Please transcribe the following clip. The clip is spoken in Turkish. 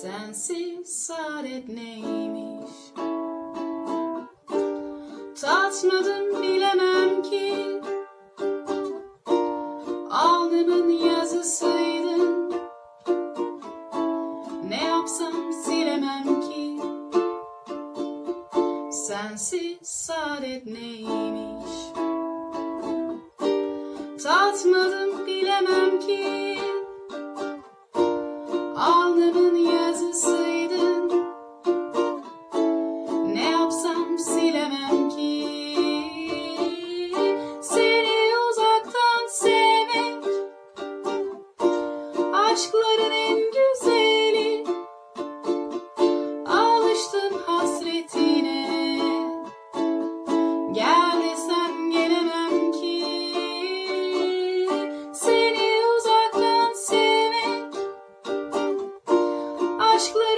Sensiz saadet neymiş? Tatmadım bilemem ki. Alnımın yazısıydın Ne yapsam silemem ki. Sensiz saadet neymiş Aşkların en güzeli. Alıştım hasretine. Gel desem gelemem ki. Seni uzaktan sevmek Aşkların